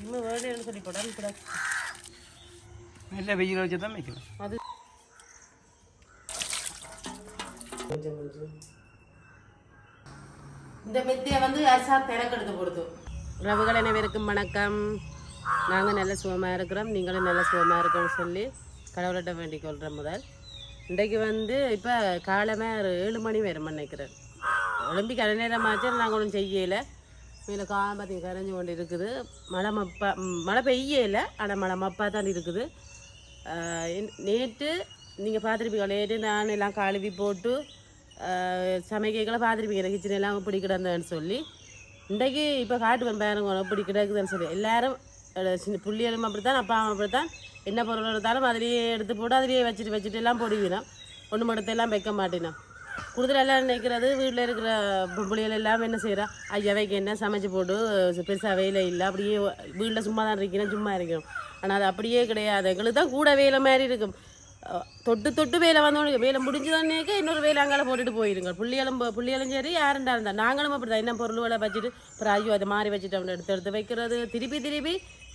இன்னும் வேலைன்னு சொல்லி போடாது கூட. நல்ல வெயில் வச்சு தான் வைக்கலாம் அது இந்த மெத்தியை வந்து அரசா திறக்கெடுத்து கொடுத்து உறவுகள் அனைவருக்கும் வணக்கம். நாங்கள் நல்ல சுகமாக இருக்கிறோம். நீங்களும் நல்ல சுகமாக இருக்கோம்னு சொல்லி கடவுள்கிட்ட வேண்டிக் கொள்கிறோம் முதல். இன்றைக்கு வந்து இப்போ காலமாக ஒரு ஏழு மணி வரும் நினைக்கிறேன் ஒலிம்பிக் அரை நேரமாச்சு நாங்கள் ஒன்றும் செய்யலை. மேலே காலம்பத்தி கரைஞ்சு கொண்டு இருக்குது மழை மப்பா மழை பெய்யே இல்லை ஆனால் மழை மப்பா தான் இருக்குது நேற்று நீங்கள் பார்த்துருப்பீங்க நேற்று நான் எல்லாம் கழுவி போட்டு சமைக்கலாம் பார்த்துருப்பீங்க கிச்சன் எல்லாம் இப்படி கிடந்தேன்னு சொல்லி. இன்றைக்கு இப்போ காட்டுவேன் பாருங்க இப்படி கிடக்குதுன்னு சொல்லி. எல்லாரும் சின்ன புள்ளியலும் அப்படி தான் அப்பா அப்படி தான் என்ன பொருள் இருந்தாலும் அதிலேயே எடுத்து போட்டு அதிலேயே வச்சுட்டு வச்சுட்டு எல்லாம் பொடிக்கணும் ஒன்று மட்டும் எல்லாம் வைக்க மாட்டேனோம். கூடுதல் எல்லாம் நினைக்கிறது வீட்டில் இருக்கிற பிள்ளைகள் எல்லாம் என்ன செய்கிறா ஐயாவைக்கு என்ன சமைச்சு போட்டு பெருசாக வேலை இல்லை. அப்படியே வீட்டில் சும்மா தான் இருக்கிறேன் சும்மா இருக்கிறோம் ஆனால் அது அப்படியே கிடையாது. எங்களுக்கு தான் கூட வேலை மாதிரி இருக்கும். தொட்டு தொட்டு வேலை வந்தோன்னு வேலை முடிஞ்சதோடனேக்க இன்னொரு வேலை அங்கால போட்டுட்டு போயிருங்க. புள்ளியலும் புள்ளியலும் சரி யாருண்டா இருந்தா? நாங்களும் அப்படி தான் என்ன வேலை வச்சுட்டு அப்புறம் ஐயோ அதை மாறி வச்சுட்டு அவனை எடுத்து எடுத்து வைக்கிறது. திருப்பி திருப்பி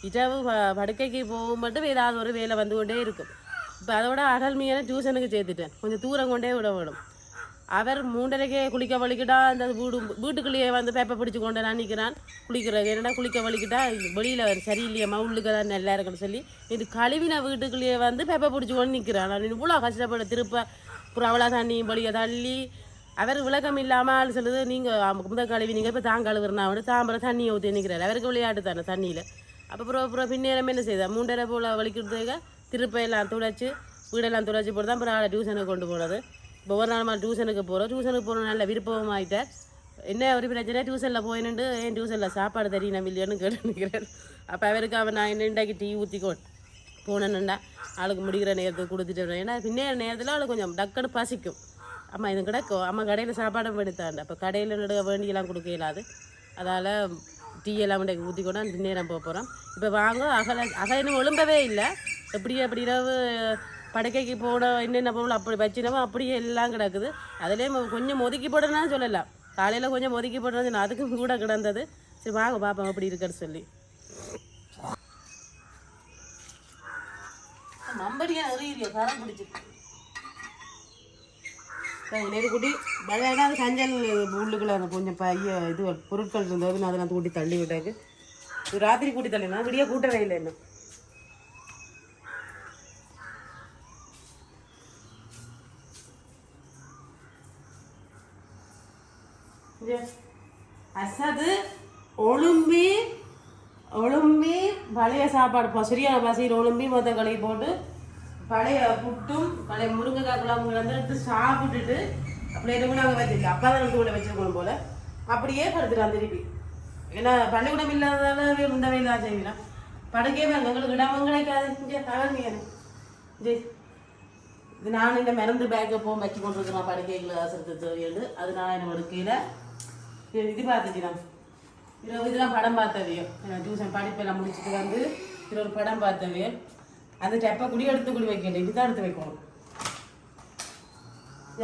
இரவு படுக்கைக்கு போகும் மட்டும் ஏதாவது ஒரு வேலை வந்து கொண்டே இருக்கும். இப்போ அதோட அடல் மீனை டியூஷனுக்கு சேர்த்துட்டேன். கொஞ்சம் தூரம் கொண்டே விட வேணும். அவர் மூன்றரைக்கே குளிக்க வலிக்கிட்டா அந்த வீடு வீட்டுக்குள்ளேயே வந்து பேப்பர் பிடிச்சி கொண்டு நான் நிற்கிறான் குளிக்கிறது. என்னடா குளிக்க வலிக்கிட்டா வெளியில் சரியில்லையம்மா உள்ளுக்கு தான் நல்லா இருக்குன்னு சொல்லி இது கழுவின வீட்டுக்குள்ளேயே வந்து பேப்பர் பிடிச்சி கொண்டு நிற்கிறான் நான் இவ்வளோ கஷ்டப்பட திருப்ப அப்புறம் அவ்வளோ தண்ணி வழியை தள்ளி. அவர் விளக்கம் இல்லாமல் சொல்லுது நீங்கள் முத கழுவி நீங்கள் இப்போ தான் கழுவுறனா வந்து தாம்பரம் தண்ணியை ஊற்றி நிற்கிறார் அவருக்கு விளையாட்டு தானே தண்ணியில். அப்போ அப்புறம் அப்புறம் பின்னேரம் என்ன செய்தார் மூன்றரை போல் வலிக்கிறதுக்கு திருப்ப எல்லாம் துடைச்சி வீடெல்லாம் துடைச்சி போட்டு தான் அப்புறம் ஆளை டியூஷனுக்கு கொண்டு போனது. இப்போ ஒரு நாள் மாதிரி டியூஷனுக்கு போகிறோம் டியூஷனுக்கு போகிற நல்ல விருப்பம் என்ன ஒரு பிரச்சனை? டியூஷனில் போயினுண்டு ஏன் டியூஷனில் சாப்பாடு தெரியும் இல்லையான்னு கேட்டு நிற்கிறேன் அப்போ அவருக்கு அவன் நான் என்ன டீ ஊற்றிக்கோ போனேன்னுண்டா. ஆளுக்கு முடிகிற நேரத்துக்கு கொடுத்துட்டு வரேன் ஏன்னா பின்னேற நேரத்தில் அவளுக்கு கொஞ்சம் டக்குன்னு பசிக்கும். அம்மா இது கிடக்கும் அம்மா கடையில் சாப்பாடும் எடுத்தாண்ட அப்போ கடையில் நடுக்க வேண்டியெல்லாம் கொடுக்க இயலாது. அதால் டீ எல்லாம் இன்றைக்கு ஊற்றி கூட நேரம் போக போகிறோம் இப்போ வாங்க அகல அகலன்னு ஒழும்பவே இல்லை. எப்படி அப்படி இரவு படுக்கைக்கு போட என்னென்ன பொருள் அப்படி வச்சினமோ அப்படியே எல்லாம் கிடக்குது. அதுலேயே கொஞ்சம் ஒதுக்கி போடுறதுனா சொல்லலாம். காலையில் கொஞ்சம் ஒதுக்கி போடுறது அதுக்கும் கூட கிடந்தது. சரி வாங்க பார்ப்போம் அப்படி இருக்குன்னு சொல்லி. நம்படியா எறியிறிய கரம் பிடிச்சிருக்கு நெருக்குட்டி அது சஞ்சல் உள்ளுக்குள்ள அந்த கொஞ்சம் பைய இது பொருட்கள் இருந்தது நான் கூட்டி தள்ளி விட்டாக்கு ராத்திரி கூட்டி தள்ளினா விடிய கூட்டவே இல்லை என்ன அசது ஒழும்பி ஒழும்பி பழைய சாப்பாடு இப்போ சரியான பசியில் ஒழும்பி மொத்த கழுவி போட்டு பழைய புட்டும் பழைய முருங்கைக்காய் குழம்பு வந்து எடுத்து சாப்பிட்டுட்டு அப்படியே கூட நாங்கள் வச்சிருக்கோம் அப்பா தான் கூட வச்சிருக்கணும் போல். அப்படியே படுத்துட்டான் திருப்பி. ஏன்னா பள்ளிக்கூடம் இல்லாததால இந்த வெயில் தான் செய்யலாம். படுக்கே வேணும். எங்களுக்கு இடம் கிடைக்காது. இங்கே தகவல் ஜி இது நான் இந்த மருந்து பேக்கை போ வச்சு கொண்டிருக்கிறேன் படுக்கைகளை அசத்து தேவையது அது நான் என்ன கீழே இது இது பார்த்துக்கிறேன் இது இதெல்லாம் படம் பார்த்தவையோ டியூஷன் படிப்பெல்லாம் முடிச்சுட்டு வந்து இது ஒரு படம் பார்த்தவையோ அந்த டெப்பை குடி எடுத்து குடி வைக்கணும் இதுதான் எடுத்து வைக்கணும்.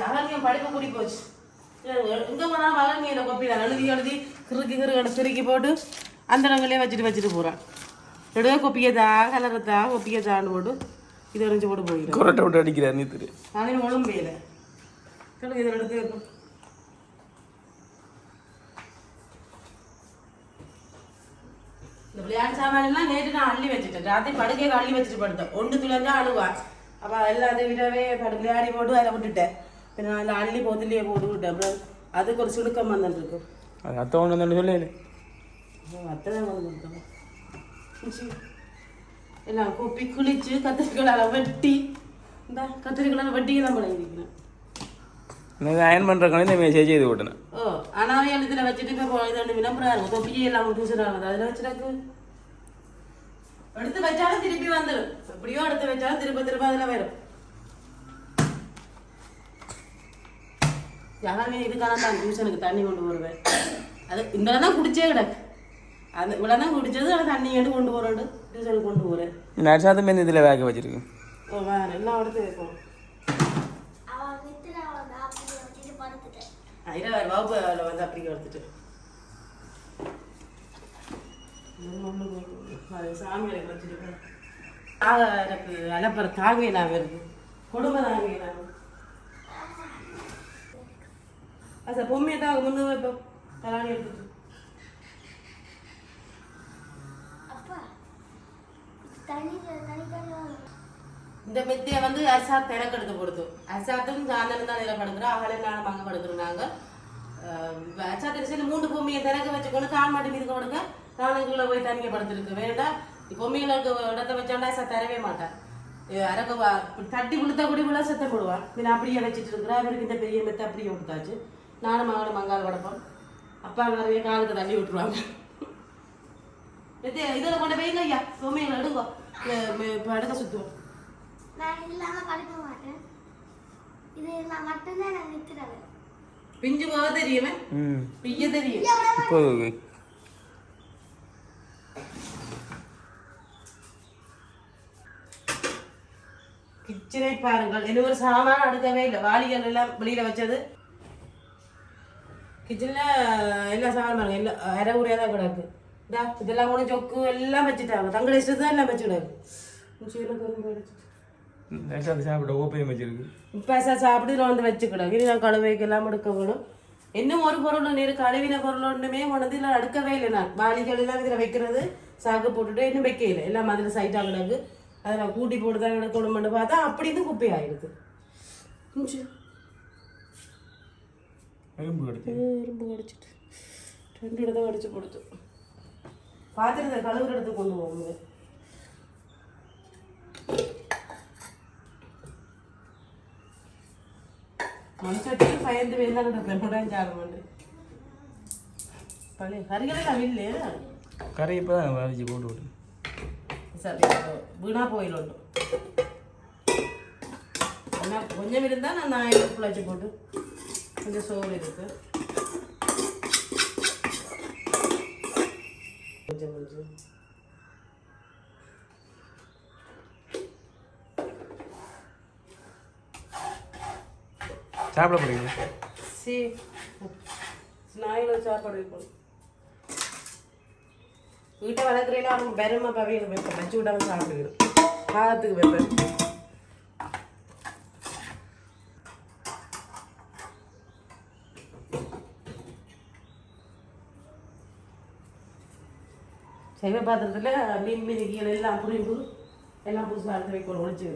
அகல்யம் படிப்பு கூடி போச்சு. எங்கே போனால் மகன்மையில கொப்பி தான். எழுதி எழுதி கிறுக்கி கிறுக்கடை திருக்கி போட்டு அந்த இடங்களே வச்சுட்டு வச்சுட்டு போகிறான் எடுக்க கொப்பியை தா கலரை தா கொப்பியை தாண்டு போட்டு இதை எரிஞ்சு போட்டு போயிடும். கொரட்டை விட்டு அடிக்கிறார் நீத்துரு நானே ஒழுங்கு வேலை சொல்லுங்க இதில் எடுத்து வைக்கும் இந்த விளையாட்டு சாமான் எல்லாம் நேற்று நான் அள்ளி வச்சுட்டேன். ராத்திரி படுக்கையை அள்ளி வச்சுட்டு படுத்தேன். ஒன்று துளைஞ்சா அழுவா. அப்போ எல்லாத்தையும் விடவே படு விளையாடி போட்டு அதை விட்டுட்டேன். பின்ன நான் அதில் அள்ளி போத்துலேயே போட்டு விட்டேன். அப்புறம் அதுக்கு ஒரு சுடுக்கம் வந்துட்டு இருக்கு அது அத்தை ஒன்று வந்து சொல்லல அத்தை தான் கொடுத்தோம் எல்லாம் கூப்பி குளிச்சு கத்திரிக்கோளால் வெட்டி. இந்த கத்திரிக்கோளால் வெட்டி தான் பழகிருக்கிறேன் அயன் பண்ணுற கணக்கு மெசேஜ் ஓ வச்சுட்டு இப்போ இது விளம்பரம் தொப்பியே எல்லாம் டியூஷன் ஆகுது அதில் வச்சுருக்கு? எடுத்து வச்சாலும் திருப்பி வந்துடும் எப்படியோ எடுத்து வச்சாலும் திரும்ப திரும்ப அதில் வரும் யாருமே இதுக்கான தான் டியூஷனுக்கு தண்ணி கொண்டு வருவேன் அது இந்த தான் குடிச்சே கிடக்கு அது இவ்வளோ தான் குடிச்சது அதை தண்ணி எடுத்து கொண்டு போகிறோண்டு டியூஷனுக்கு கொண்டு போகிறேன் நர்சாத மேந்து இதில் வேக வச்சிருக்கு ஓ வேறு எல்லாம் எடுத்து வைப்போம் இருபது வகுப்பு அதில் வந்து அப்படி எடுத்துட்டு அது சாமியை வச்சிருக்கேன் ஆக எனக்கு அலப்பற தாங்க நான் வருது கொடுமை தாங்க நான் அசா பொம்மையை தான் முன்னு வைப்போம் கலாணி எடுத்துட்டு இந்த மெத்தியை வந்து அசாத் எனக்கு எடுத்து கொடுத்து அசாத்தும் சாந்தனும் தான் இதில் படுக்கிறோம் அகலே நானும் அங்கே படுக்கிறோம் நாங்கள் அசாத் சரி மூன்று பொம்மையை திறக்க வச்சுக்கொண்டு கால் மாட்டி மீது கொடுங்க நானுக்குள்ளே போய் தனிக்க படுத்துருக்கு வேண்டாம் பொம்மைகளுக்கு இடத்த வச்சாண்டா அசா தரவே மாட்டேன். அரக்க தட்டி விழுத்தா கூடி விழா சத்தம் போடுவான். பின்ன அப்படியே வச்சுட்டு இருக்கிறா அவருக்கு இந்த பெரிய மெத்தை அப்படியே கொடுத்தாச்சு. நானும் மகனும் மங்கால் கிடப்போம் அப்பா நிறைய காலுக்கு தள்ளி விட்டுருவாங்க. இது இதில் கொண்டு போய் ஐயா. பொம்மைகளை இப்போ எடுக்க சுற்றுவோம் நான் இல்லாம படிக்க மாட்டேன். இது நான் மட்டும்தான் நான் நிற்கிறேன் பிஞ்சு போக தெரியுமே? பிய்ய தெரியும். கிச்சனை பாருங்கள் இன்னும் ஒரு சாமான் அடுக்கவே இல்லை. வாளிகள் எல்லாம் வெளியில வச்சது. கிச்சன்ல எல்லா சாமான் பாருங்க. எல்லாம் அரை உரையாக தான் கிடக்கு. இதா இதெல்லாம் கூட சொக்கு எல்லாம் வச்சுட்டாங்க. தங்களை இஷ்டத்து தான் எல்லாம் வச்சு கிடக்கு சீல கரும்பு அடிச்சு நேற்று சாப்பிட ஓப்பையும் வச்சிருக்கு. இப்போ சார் சாப்பிட்டு நான் வந்து வச்சுக்கிடும் இனி நான் கழுவைக்கு எல்லாம் எடுக்க வேணும். இன்னும் ஒரு பொருள் நீர் கழுவின பொருள் ஒன்றுமே கொண்டு இதில் அடுக்கவே இல்லை நான். வாளிகள் எல்லாம் இதில் வைக்கிறது சாக்கு போட்டுட்டு இன்னும் வைக்கல எல்லாம் அதில் சைட்டாக கிடக்கு. அதை நான் கூட்டி போட்டு தான் எடுக்கணும்னு பார்த்தா அப்படி இருந்து குப்பை ஆயிடுது. எறும்பு கடிச்சு. இரும்பு கடிச்சிட்டு. ரெண்டு இடத்த கடிச்சு கொடுத்து. பாத்திரத்தை கழுவுற இடத்துக்கு கொண்டு போகுங்க மனுஷத்துக்கு பயந்து வேண்டாம் கிடப்பேன் சாலமண்டு பழைய கறிகளெல்லாம் இல்லையே. கறி இப்போ தான் வரைச்சி போட்டு விட்டு சரி வீணா போயிடும் என்ன கொஞ்சம் இருந்தால் நான் நாய் பிள்ளைச்சி போட்டு கொஞ்சம் சோறு இருக்கு. கொஞ்சம் கொஞ்சம். சாப்பிட போறீங்க சி நாய்கள் சாப்பாடு வைக்கணும். வீட்டை வளர்க்குறேன்னா அவங்க பெருமை பவியில் வைப்பேன் வச்சு விடாமல் சாப்பிடுகிறோம் காலத்துக்கு வைப்பேன் சைவ பாத்திரத்தில் மீன் மீன் கீழே எல்லாம் புரிந்து எல்லாம் புதுசாக எடுத்து வைக்கணும் ஒழிச்சு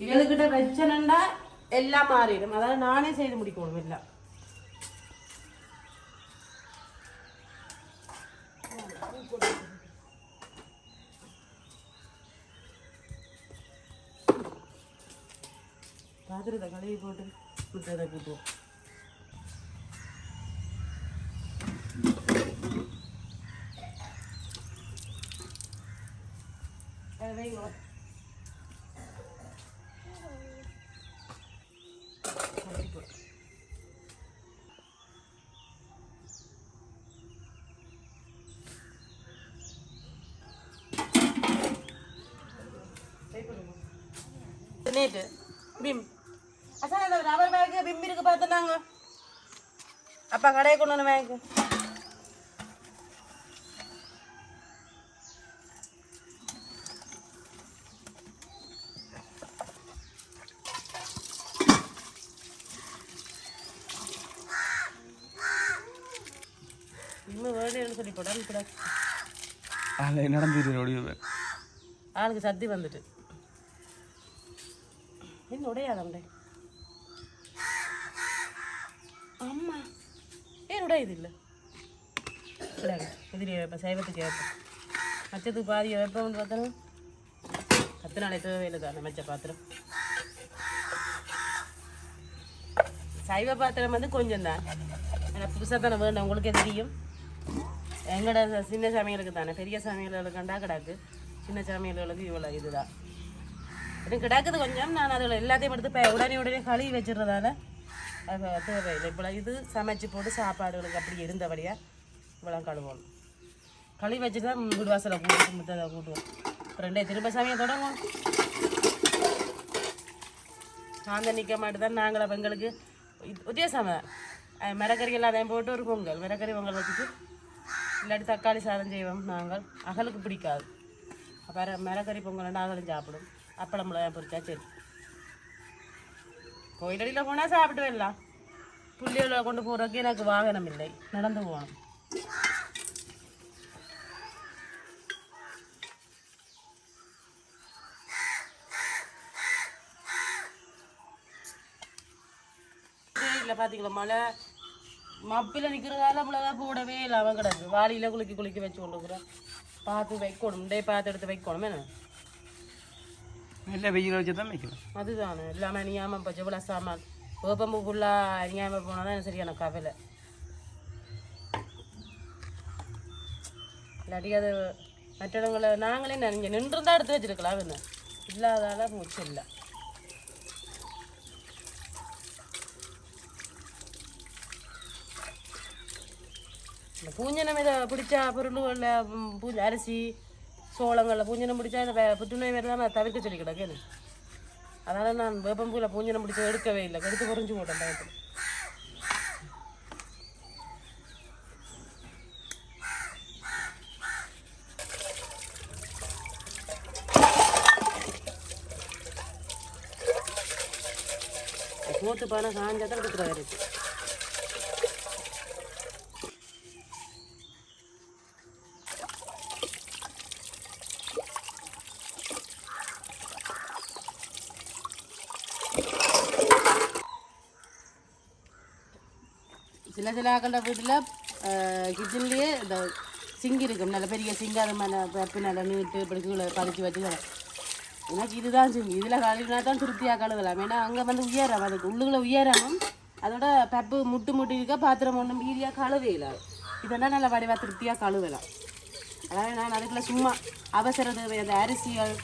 இவளுக்கிட்ட வச்சனண்டா எல்லாம் மாறிடும். அதாவது நானே செய்து முடிக்கணும் எல்லாம். பாத்திரத்தை கழுவி போட்டு முட்டை கூட்டுவோம். நேற்று பீம் அசா அந்த ரவர் பேக்கு பிம் இருக்கு பார்த்துனாங்க அப்பா கடையை கொண்டு வந்து அதில் நடந்துட்டு ஆளுக்கு சத்தி வந்துட்டு. என்ன உடையாதண்டே அம்மா ஏன் இது இல்லை? குதிரை வைப்பேன் சைவத்துக்கு வைப்பேன் மச்சத்துக்கு பாதி வைப்பேன் வந்து பார்த்தோம் பத்து நாளை தேவையில்லை தானே மச்ச பாத்திரம். சைவ பாத்திரம் வந்து கொஞ்சம் தான் ஆனால் புதுசாக தானே வேண்டாம் உங்களுக்கே தெரியும். எங்களோட சின்ன சமையலுக்கு தானே பெரிய சமையல்களுக்குண்டா கிடாக்கு. சின்ன சமையல்களுக்கு இவ்வளோ இதுதான் எனக்கு கிடாக்குது கொஞ்சம் நான் அதில் எல்லாத்தையும் எடுத்து உடனே உடனே கழுவி வச்சிடுறதால தேவையில்லை. இப்போ இது சமைச்சு போட்டு சாப்பாடுகளுக்கு அப்படி இருந்தபடியாக இவ்வளோ கழுவோம் கழுவி வச்சு தான் வீடு வாசலை கூட்டு முத்ததை கூட்டுவோம் ரெண்டே திரும்ப சமையல் தொடங்குவோம். சாந்த நிற்க மாட்டு தான் நாங்கள் பெண்களுக்கு உத்தியாசம்? மிளகறி எல்லாத்தையும் போட்டு ஒரு பொங்கல் மிளகறி பொங்கல் வச்சுட்டு இல்லாட்டி தக்காளி சாதம் செய்வோம் நாங்கள். அகலுக்கு பிடிக்காது. அப்புறம் மிளகறி பொங்கல் அகலும் சாப்பிடும் அப்பளம் மிளகாய் பொரிச்சா சரி. கோயிலடியில் போனால் சாப்பிட்டு வரலாம் புள்ளிகளை கொண்டு போகிறதுக்கு எனக்கு வாகனம் இல்லை நடந்து போகணும் இல்லை பார்த்தீங்களா மழை மப்பில் நிற்கிறதால மிளகா போடவே இல்லாமல் கிடக்கு வாளியில் குளிக்க குளிக்க வச்சு கொண்டு பார்த்து வைக்கணும் டே பார்த்து எடுத்து வைக்கணும் என்ன இல்லை வெயில் வச்சு தான் வைக்கலாம் அதுதான் எல்லாமே அணியாமல் இப்போ செவ்வளோ சாமான் வேப்பம்பு ஃபுல்லாக அணியாமல் போனால் தான் சரியான கவலை இல்லாட்டி அது மற்றவங்களை நாங்களே நினைஞ்ச நின்று தான் எடுத்து வச்சிருக்கலாம் என்ன இல்லாதால மூச்சு இல்லை இந்த பூஞ்சனம் இதை பிடிச்சா பொருள் பூஞ்ச அரிசி சோளங்களில் பூஞ்சனம் பிடிச்சா இந்த புற்றுநோய் வேறு தான் நான் தவிர்க்க சொல்லி கிடக்கேன் அதனால் நான் வேப்பம்பூவில் பூஞ்சனம் பிடிச்சி எடுக்கவே இல்லை. எடுத்து குறைஞ்சி போட்டேன் பயத்தில். சோத்து பானை காஞ்சாதான் தான் எடுக்கிறாரு சில வீட்டில் கிச்சன்லேயே இந்த சிங்க் இருக்கும். நல்ல பெரிய சிங்க் அது மேலே பப்பு நல்லா நீட்டு இப்படி கீழே பறிச்சு வச்சு எனக்கு இதுதான் சிங்க் இதில் கழுவினா தான் திருப்தியாக கழுவலாம். ஏன்னா அங்கே வந்து உயரம் அதுக்கு உள்ளுக்குள்ளே உயரமும் அதோட பப்பு முட்டு முட்டு இருக்க பாத்திரம் ஒன்றும் மீறியாக கழுவையில இதெல்லாம் நல்ல வடிவாக திருப்தியாக கழுவலாம். அதாவது நான் அதுக்குள்ள சும்மா அவசர தேவை அந்த அரிசிகள்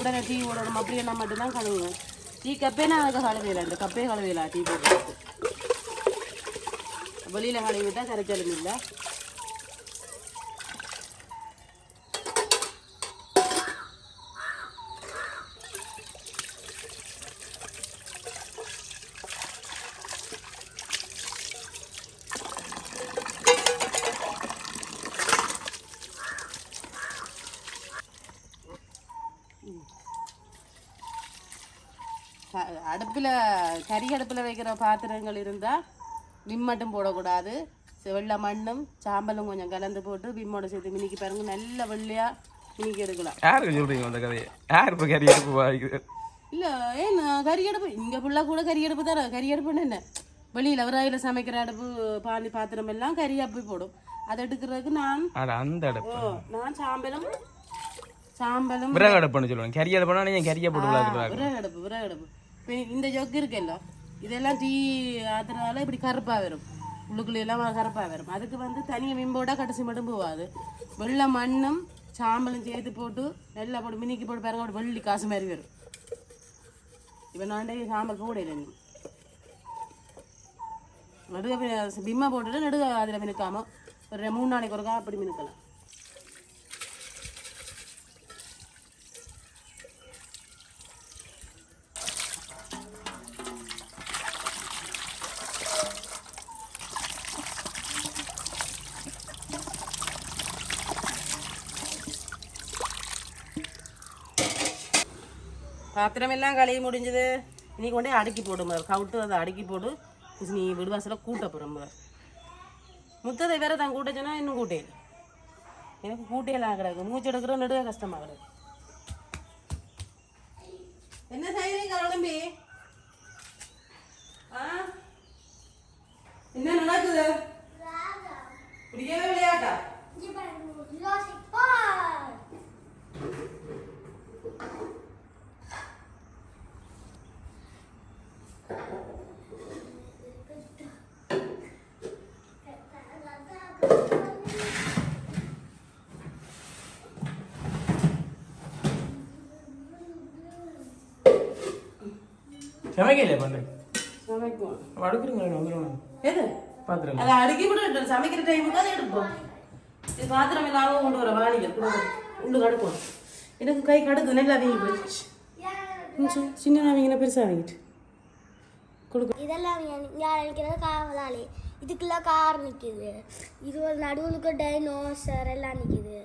உடனே டீ ஓடணும் அப்படியெல்லாம் மட்டும்தான் கழுவுவேன். டீ கப்பே நான் அதுக்கு கழுவையில இந்த கப்பே கழுவையில டீ போட்டு வெளியில் கழுவி விட்டால் கரைச்சலும் இல்லை. அடுப்பில் கறி அடுப்பில் வைக்கிற பாத்திரங்கள் இருந்தால் விம் மட்டும் போடக்கூடாது. வெள்ளை மண்ணும் சாம்பலும் கொஞ்சம் கலந்து போட்டு விம்மோட சேர்த்து மினிக்கு பாருங்க. நல்ல வெள்ளையாக மினிக்கு எடுக்கலாம். யாருக்கு சொல்கிறீங்க அந்த கதையை? யார் இப்போ கறி எடுப்பு வாங்கிக்குது இல்லை ஏன் கறி அடுப்பு இங்கே ஃபுல்லாக கூட கறி அடுப்பு தானே கறி அடுப்புன்னு என்ன? வெளியில் விறகுல சமைக்கிற அடுப்பு பாண்டி பாத்திரம் எல்லாம் கறி அடுப்பு போடும். அதை எடுக்கிறதுக்கு நான் அந்த அடுப்பு. நான் சாம்பலும் சாம்பலும் விறகு அடுப்புன்னு சொல்லுவாங்க. கறி அடுப்புனா நீங்கள் கறியை போட்டு விறகு அடுப்பு விறகு அடுப்பு. இந்த ஜொக்கு இருக்குல்ல? இதெல்லாம் தீ ஆத்துறதால இப்படி கருப்பாக வரும். உள்ளுக்குள்ளெல்லாம் கருப்பாக வரும். அதுக்கு வந்து தனியாக விம்போட கடைசி மட்டும் போகாது வெள்ளை மண்ணும் சாம்பலும் சேர்த்து போட்டு நல்லா போட்டு மினிக்கு போட்டு பாருங்க அப்படி வெள்ளி காசு மாதிரி வரும். இப்போ நான் சாம்பல் கூட இல்லை நடுக பி- பிம்மா போட்டுட்டு நடுக அதில் மினுக்காமல் ஒரு மூணு நாளைக்கு ஒருக்கா அப்படி மினுக்கலாம். பாத்திரம் எல்லாம் கழுவி முடிஞ்சது. நீ கொண்டே அடுக்கி போடு முதல். கவுட்டு அதை அடுக்கி போடு. இது நீ விடுவாசல கூட்ட போகிற முதல். முத்ததை வேற தான் கூட்ட இன்னும் கூட்டையில் எனக்கு கூட்டையெல்லாம் கிடக்கு. மூச்சு எடுக்கிற நடுவே கஷ்டமா கிடக்கு. என்ன செய்வீங்க உடம்பி ஆ? என்ன நடக்குது? பிடிக்கவே விளையாட்டா Jurassic Park. சமைக்கலையே பண்ணு சமைக்கும் அடுக்குறீங்க வந்துடுவாங்க எது பார்த்துருங்க அதை அடுக்கி விட்டு சமைக்கிற டைமுக்கு அதை எடுப்போம் இது பாத்திரம் இல்லாம கொண்டு வர வாணிகள் உள்ளு கடுப்போம் எனக்கு கை கடுக்கு நல்லா வீங்கி போயிடுச்சு கொஞ்சம் சின்ன வீங்கின பெருசாக வாங்கிட்டு கொடுக்க இதெல்லாம் ஞாபகம் இருக்கிறது காவலாளி இதுக்குள்ள கார் நிற்கிது இது ஒரு நடுவுலுக்கு டைனோசர் எல்லாம் நிற்கிது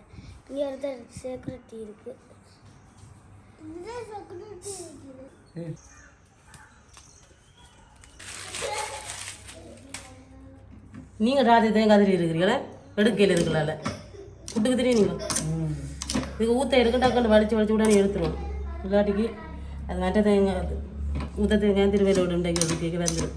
இங்கே ஒருத்தர் செக்யூரிட்டி இருக்கு. இருக்குது நீங்கள் ராத்திரி தான் கதிரி இருக்கிறீங்களே? எடுக்கையில் இருக்கலாம்ல புட்டுக்கு தெரியும் நீங்கள் இதுக்கு ஊற்ற எடுக்க டக்குன்னு வலிச்சு வலிச்சு உடனே எடுத்துருவோம் இல்லாட்டிக்கு அது மற்ற தேங்காய் ஊற்ற தேங்காய் திருவையிலோடு விட உண்டாக்கி எடுக்க வந்துடும்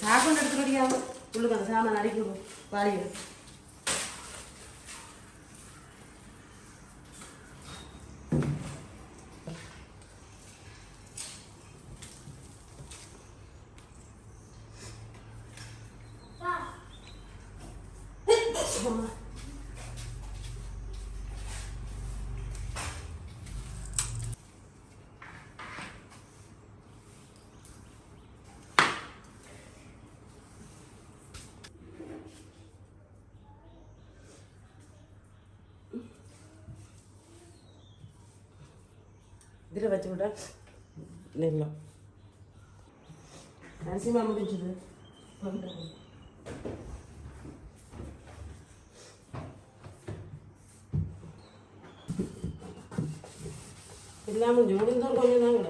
சாப்பாடு எடுத்துக்கிட்டியா உள்ளுக்கு அந்த சாமான் அடிக்கி વાળીએ Oh. இதில் வச்சு விட்டா நெல்லம் அரிசிமா முடிஞ்சது எல்லாம் முடிஞ்சு உளுந்தும் கொஞ்சம் தான் கூட.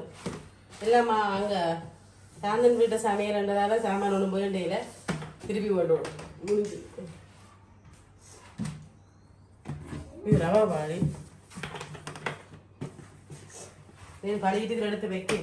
எல்லாம்மா அங்கே சாந்தன் வீட்டை சமையல்ன்றதால சாமான் ஒன்றும் போயிட்டேல திருப்பி போட்டுவோம். முடிஞ்சு. இது ரவா பாடி. నేను కడిగితే ఇక్కడ పెట్టి